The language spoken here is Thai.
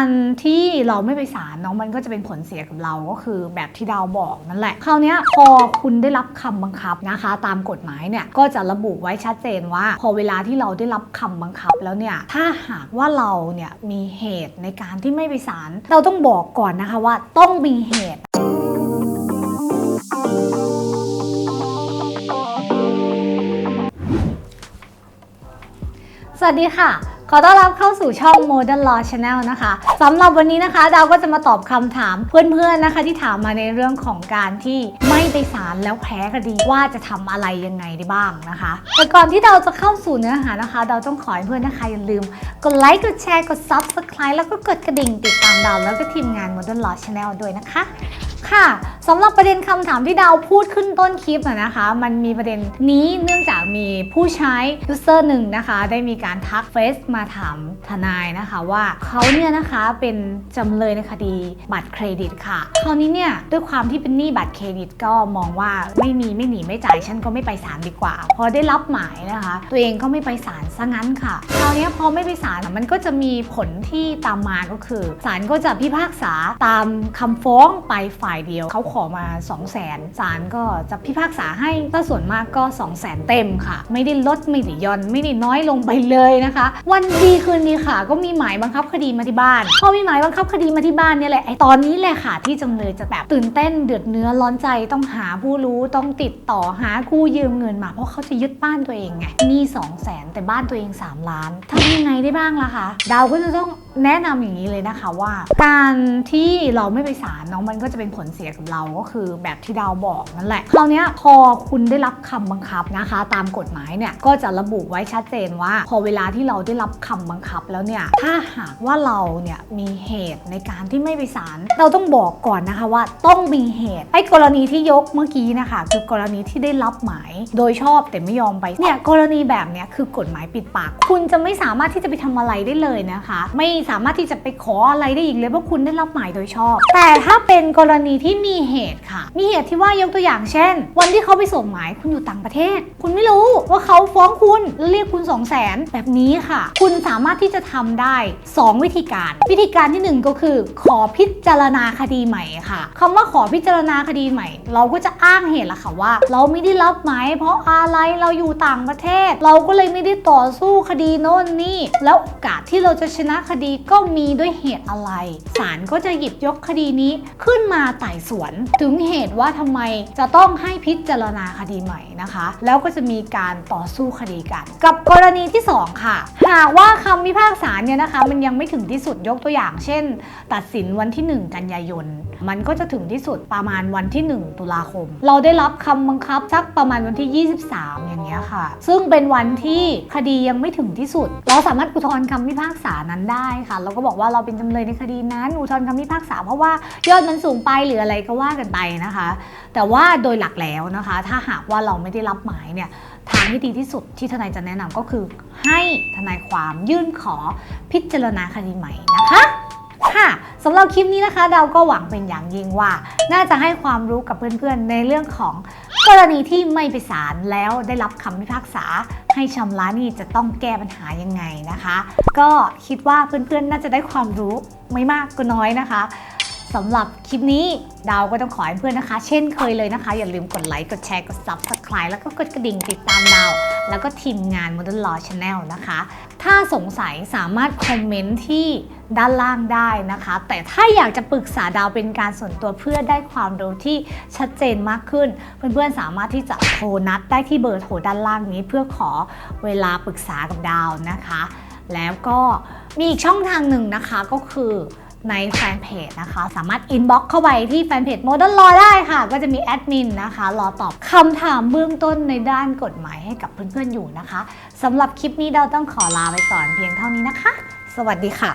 การที่เราไม่ไปศาลเนาะมันก็จะเป็นผลเสียกับเราก็คือแบบที่ดาวบอกนั่นแหละคราวนี้พอคุณได้รับคำบังคับนะคะ ตามกฎหมายเนี่ยก็จะระบุไว้ชัดเจนว่า พอเวลาที่เราได้รับคำบังคับแล้วเนี่ยถ้าหากว่าเราเนี่ยมีเหตุในการที่ไม่ไปศาลเราต้องบอกก่อนนะคะว่าต้องมีเหตุสวัสดีค่ะ ขอต้อนรับเข้าสู่ช่อง Modern Law Channel นะคะสำหรับวันนี้นะคะดาวก็จะมาตอบคำถามเพื่อนๆนะคะ ที่ถามมาในเรื่องของการที่ไม่ไปศาลแล้วแพ้คดีว่าจะทำอะไรยังไงได้บ้างนะคะแต่ก่อนที่เราจะเข้าสู่เนื้อหานะคะ เราต้องขอให้เพื่อนนะคะอย่าลืม กดไลค์กดแชร์กด Subscribe แล้วก็กดกระดิ่งติดตามดาวแล้วก็ทีมงาน Modern Law Channel ด้วยนะคะค่ะสำหรับประเด็นคำถามที่ดาวพูดขึ้นต้นคลิปนะนะคะ มันมีประเด็นนี้เนื่องจากมีผู้ใช้ยูเซอร์หนึ่งนะคะ ได้มีการทักเฟซมาถามทนายนะคะว่าเขาเนี่ยนะคะเป็นจำเลยในคดีบัตรเครดิตค่ะคราวนี้เนี่ยด้วยความที่เป็นหนี้บัตรเครดิตก็มองว่าไม่มีไม่หนีไม่จ่ายฉันก็ไม่ไปศาลดีกว่า พอได้รับหมายนะคะ ตัวเองก็ไม่ไปศาลซะงั้นค่ะคราวนี้พอไม่ไปศาลมันก็จะมีผลที่ตามมาก็คือศาลก็จะพิพากษาตามคำฟ้องไปฝ่ายเดียวเขาขอมา 2 0 0 0 0 0ศาลก็จะพิพากษาให้ถ้าส่วนมากก็ 2 0 0 0 0 0เต็มค่ะ ไม่ได้ลดไม่ได้ย่อนไม่ได้น้อยลงไปเลยนะคะ วันดีคืนดีค่ะ ก็มีหมายบังคับคดีมาที่บ้าน พอมีหมายบังคับคดีมาที่บ้านเนี่ยแหละไอตอนนี้แหละค่ะที่จำเลยจะแบบตื่นเต้นเดือดเนื้อร้อนใจต้องหาผู้รู้ต้องติดต่อหากู้ยืมเงินมา เพราะเขาจะยึดบ้านตัวเองไงหนี้2 0 0 0 0 0แต่บ้านตัวเอง 3 ล้านทำยังไงได้บ้างล่ะคะดาวก็จะต้องแนะนำอย่างนี้เลยนะคะว่า การที่เราไม่ไปศาลเนาะมันก็จะเป็นผลเสียกับเราก็คือแบบที่ดาวบอกนั่นแหละคราวนี้พอคุณได้รับคำบังคับนะคะ ตามกฎหมายเนี่ยก็จะระบุไว้ชัดเจนว่า พอเวลาที่เราได้รับคำบังคับแล้วเนี่ยถ้าหากว่าเราเนี่ยมีเหตุในการที่ไม่ไปศาลเราต้องบอกก่อนนะคะว่าต้องมีเหตุไอ้กรณีที่ยกเมื่อกี้นะคะคือกรณีที่ได้รับหมายโดยชอบแต่ไม่ยอมไปเนี่ยกรณีแบบเนี้ยคือกฎหมายปิดปาก คุณจะไม่สามารถที่จะไปทำอะไรได้เลยนะคะ ไม่สามารถที่จะไปขออะไรได้อีกเลยเพราะคุณได้รับหมายโดยชอบ แต่ถ้าเป็นกรณีที่มีเหตุค่ะ มีเหตุที่ว่ายกตัวอย่างเช่น วันที่เขาไปส่งหมายคุณอยู่ต่างประเทศ คุณไม่รู้ว่าเขาฟ้องคุณแล้วเรียกคุณ2 0 0 0 0 0แบบนี้ค่ะคุณสามารถที่จะทำได้ 2 วิธีการ วิธีการที่ 1 ก็คือ ขอพิจารณาคดีใหม่ค่ะคำว่าขอพิจารณาคดีใหม่ เราก็จะอ้างเหตุละค่ะว่า เราไม่ได้รับหมายเพราะอะไรเราอยู่ต่างประเทศ เราก็เลยไม่ได้ต่อสู้คดีโน่นนี่ แล้วโอกาสที่เราจะชนะคดีก็มีด้วยเหตุอะไรศาลก็จะหยิบยกคดีนี้ขึ้นมาไต่สวน ถึงเหตุว่าทำไมจะต้องให้พิจารณาคดีใหม่นะคะ แล้วก็จะมีการต่อสู้คดีกัน กับกรณีที่ 2 ค่ะ หากว่าคำพิพากษาเนี่ยนะคะมันยังไม่ถึงที่สุดยกตัวอย่าง เช่น ตัดสินวันที่ 1 กันยายน มันก็จะถึงที่สุดประมาณวันที่ 1 ตุลาคม เราได้รับคำบังคับสักประมาณวันที่ 23 อย่างเงี้ยค่ะ ซึ่งเป็นวันที่คดียังไม่ถึงที่สุด เราสามารถอุทธรณ์คำพิพากษานั้นได้ค่ะ เราก็บอกว่าเราเป็นจำเลยในคดีนั้น อุทธรณ์คำพิพากษา เพราะว่ายอดมันสูงไปหรืออะไรก็ว่ากันไปนะคะ แต่ว่าโดยหลักแล้วนะคะ ถ้าหากว่าเราไม่ได้รับหมายเนี่ย ทางที่ดีที่สุดที่ทนายจะแนะนำก็คือให้ทนายความยื่นขอพิจารณาคดีใหม่นะคะค่ะสำหรับคลิปนี้นะคะเราก็หวังเป็นอย่างยิ่งว่า น่าจะให้ความรู้กับเพื่อนๆ ในเรื่องของกรณีที่ไม่ไปศาลแล้วได้รับคำพิพากษา ให้ชำระนี้จะต้องแก้ปัญหายังไงนะคะ ก็คิดว่าเพื่อนๆ น่าจะได้ความรู้ไม่มากก็น้อยนะคะ สำหรับคลิปนี้ดาวก็ต้องขอให้เพื่อนนะคะ เช่นเคยเลยนะคะ อย่าลืมกดไลค์ กดแชร์ กด Subscribe แล้วก็กดกระดิ่งติดตามดาว แล้วก็ทีมงาน Modern Law Channel นะคะ ถ้าสงสัยสามารถคอมเมนต์ที่ด้านล่างได้นะคะ แต่ถ้าอยากจะปรึกษาดาวเป็นการส่วนตัวเพื่อได้ความรู้ที่ชัดเจนมากขึ้น เพื่อนๆสามารถที่จะโทรนัดได้ที่เบอร์โทรด้านล่างนี้เพื่อขอเวลาปรึกษากับดาวนะคะ แล้วก็มีอีกช่องทางหนึ่งนะคะก็คือ ในแฟนเพจนะคะ สามารถอินบ็อกเข้าไปที่แฟนเพจโมเดิร์นลอได้ค่ะ ก็จะมีแอดมินนะคะ รอตอบคำถามเบื้องต้นในด้านกฎหมายให้กับเพื่อนๆอยู่นะคะสำหรับคลิปนี้เราต้องขอลาไปก่อนเพียงเท่านี้นะคะ สวัสดีค่ะ